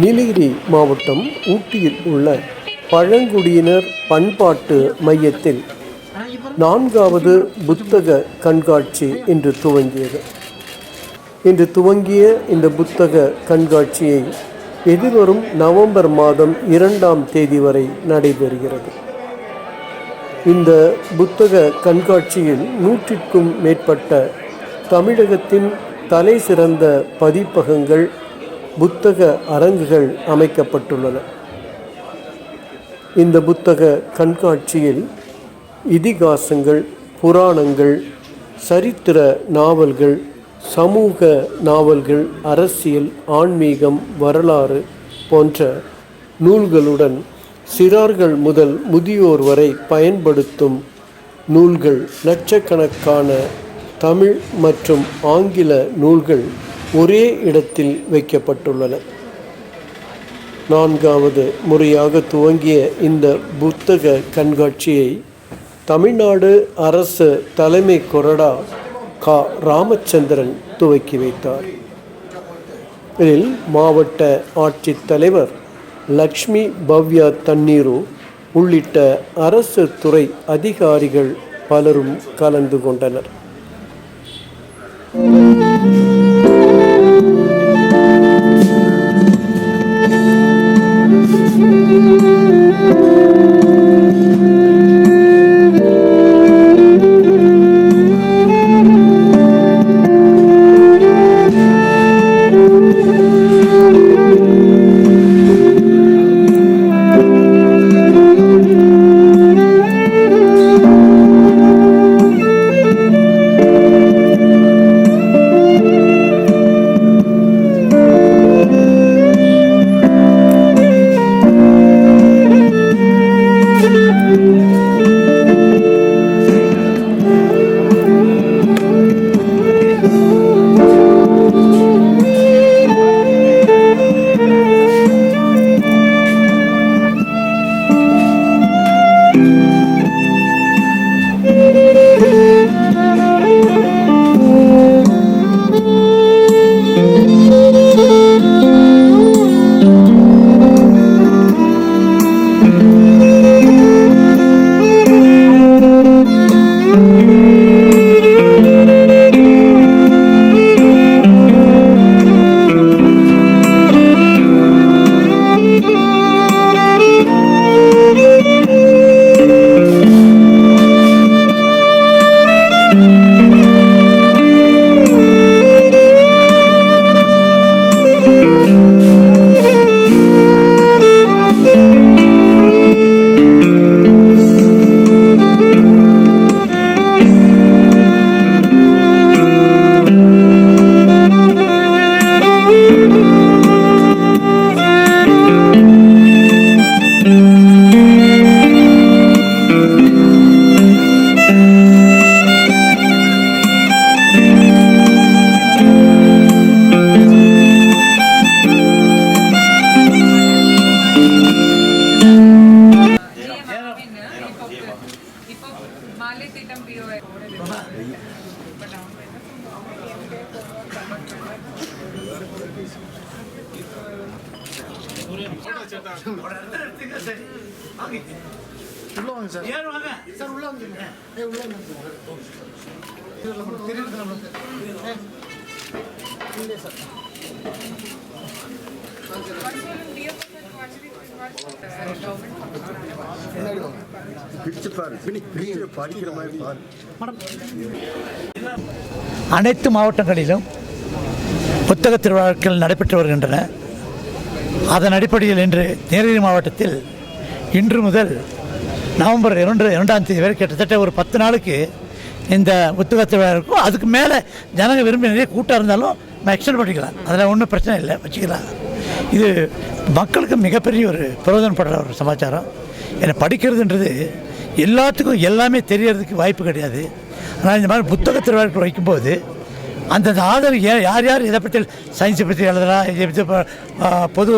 நீலகிரி மாவட்டம் ஊட்டியில் உள்ள பழங்குடியினர் பண்பாட்டு மையத்தில் நான்காவது புத்தக கண்காட்சி இன்று துவங்கியது. இன்று துவங்கிய இந்த புத்தக கண்காட்சியை எதிர்வரும் நவம்பர் மாதம் இரண்டாம் தேதி வரை நடைபெறுகிறது. இந்த புத்தக கண்காட்சியில் நூற்றிற்கும் மேற்பட்ட தமிழகத்தின் தலை சிறந்த பதிப்பகங்கள் புத்தக அரங்குகள் அமைக்கப்பட்டுள்ளன. இந்த புத்தக கண்காட்சியில் இதிகாசங்கள் புராணங்கள் சரித்திர நாவல்கள் சமூக நாவல்கள் அரசியல் ஆன்மீகம் வரலாறு போன்ற நூல்களுடன் சிறார்கள் முதல் முதியோர் வரை பயன்படுத்தும் நூல்கள் லட்சக்கணக்கான தமிழ் மற்றும் ஆங்கில நூல்கள் ஒரே இடத்தில் வைக்கப்பட்டுள்ளன. நான்காவது முறையாக துவங்கிய இந்த புத்தக கண்காட்சியை தமிழ்நாடு அரசு தலைமை கொறடா கா. ராமச்சந்திரன் துவக்கி வைத்தார். இதில் மாவட்ட ஆட்சித்தலைவர் லக்ஷ்மி பவ்யா தண்ணீரு உள்ளிட்ட அரசு துறை அதிகாரிகள் பலரும் கலந்து கொண்டனர். உள்ள வாங்க சார் சார் உள்ள வந்து ஏ உள்ள தெரியுது சார் முன்னாடி வாங்க அனைத்து மாவட்டங்களிலும் புத்தக திருவிழாக்கள் நடைபெற்று வருகின்றன. அதன் அடிப்படையில் இன்று நீலகிரி மாவட்டத்தில் இன்று முதல் நவம்பர் இரண்டு இரண்டாம் தேதி வரை கிட்டத்தட்ட ஒரு பத்து நாளுக்கு இந்த புத்தக திருவிழா இருக்கும். அதுக்கு மேலே ஜனங்கள் விரும்பி நிறைய கூட்டம் இருந்தாலும் நம்ம எக்ஸ்டெண்ட் பண்ணிக்கலாம். அதில் ஒன்றும் பிரச்சனை இல்லை. வச்சுக்கலாம். இது மக்களுக்கு மிகப்பெரிய ஒரு பிரயோஜனப்படுற ஒரு சமாச்சாரம். ஏன்னா படிக்கிறதுன்றது எல்லாத்துக்கும் எல்லாமே தெரியறதுக்கு வாய்ப்பு கிடையாது. ஆனால் இந்த மாதிரி புத்தக திருவிழாக்கள் வைக்கும்போது அந்தந்த ஆதரவு யார் யார் இதை பற்றி சயின்ஸை பற்றி எழுதலாம் இதை பற்றி பொது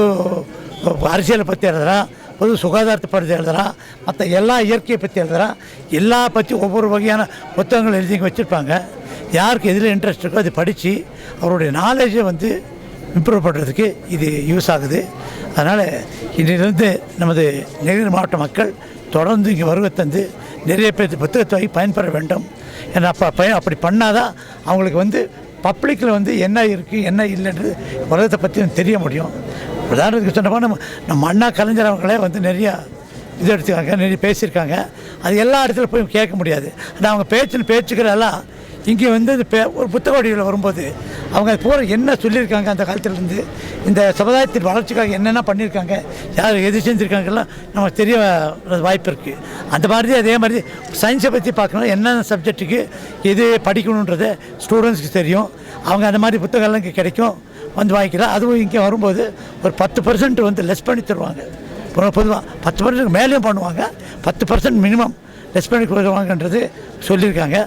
அரசியலை பற்றி எழுதலாம் பொது சுகாதாரத்தை பற்றி எழுதலாம் மற்ற எல்லா இயற்கையை பற்றி எழுதலாம் எல்லா பற்றி ஒவ்வொரு வகையான புத்தகங்கள் எழுதி வச்சுருப்பாங்க. யாருக்கு எதில் இன்ட்ரெஸ்ட் இருக்கோ அதை படித்து அவருடைய நாலேஜை வந்து இம்ப்ரூவ் பண்ணுறதுக்கு இது யூஸ் ஆகுது. அதனால் இன்றிலிருந்து நமது நெகிழ் மாவட்ட மக்கள் தொடர்ந்து இங்கே வருகை தந்து நிறைய பேர் புத்தகத்தை வாங்கி பயன்பெற வேண்டும். ஏன்னா அப்போ பய அப்படி பண்ணாதான் அவங்களுக்கு வந்து பப்ளிக்கில் வந்து என்ன இருக்குது என்ன இல்லைன்றது உலகத்தை பற்றி தெரிய முடியும். உதாரணத்துக்கு சொன்னப்போ நம்ம நம்ம அண்ணா கலைஞர் அவங்களே வந்து நிறையா இது எடுத்துக்காங்க நிறைய பேசியிருக்காங்க. அது எல்லா இடத்துல போய் கேட்க முடியாது. ஆனால் அவங்க பேச்சின் பேச்சுக்கள் எல்லாம் இங்கே வந்து இந்த பே ஒரு புத்தக வடிவில் வரும்போது அவங்க போகிற பூரா என்ன சொல்லியிருக்காங்க அந்த காலத்துலேருந்து? இந்த சமுதாயத்தின் வளர்ச்சிக்காக என்னென்ன பண்ணியிருக்காங்க? யார் எது செஞ்சுருக்காங்கலாம் நமக்கு தெரிய வாய்ப்பு இருக்குது அந்த மாதிரி அதே மாதிரி சயின்ஸை பற்றி பார்க்கணும் என்னென்ன சப்ஜெக்ட்டுக்கு எது படிக்கணுன்றதை ஸ்டூடெண்ட்ஸ்க்கு தெரியும். அவங்க அந்த மாதிரி புத்தகம்லாம் இங்கே கிடைக்கும். வந்து வாங்கிக்கலாம். அதுவும் இங்கே வரும்போது ஒரு பத்து பர்சன்ட் வந்து லெஸ் பண்ணி தருவாங்க. பொதுவாக பத்து பர்சன்ட் மேலேயும் பண்ணுவாங்க. பத்து பர்சன்ட் மினிமம் லெஸ் பண்ணி கொடுக்குவாங்கன்றது சொல்லியிருக்காங்க.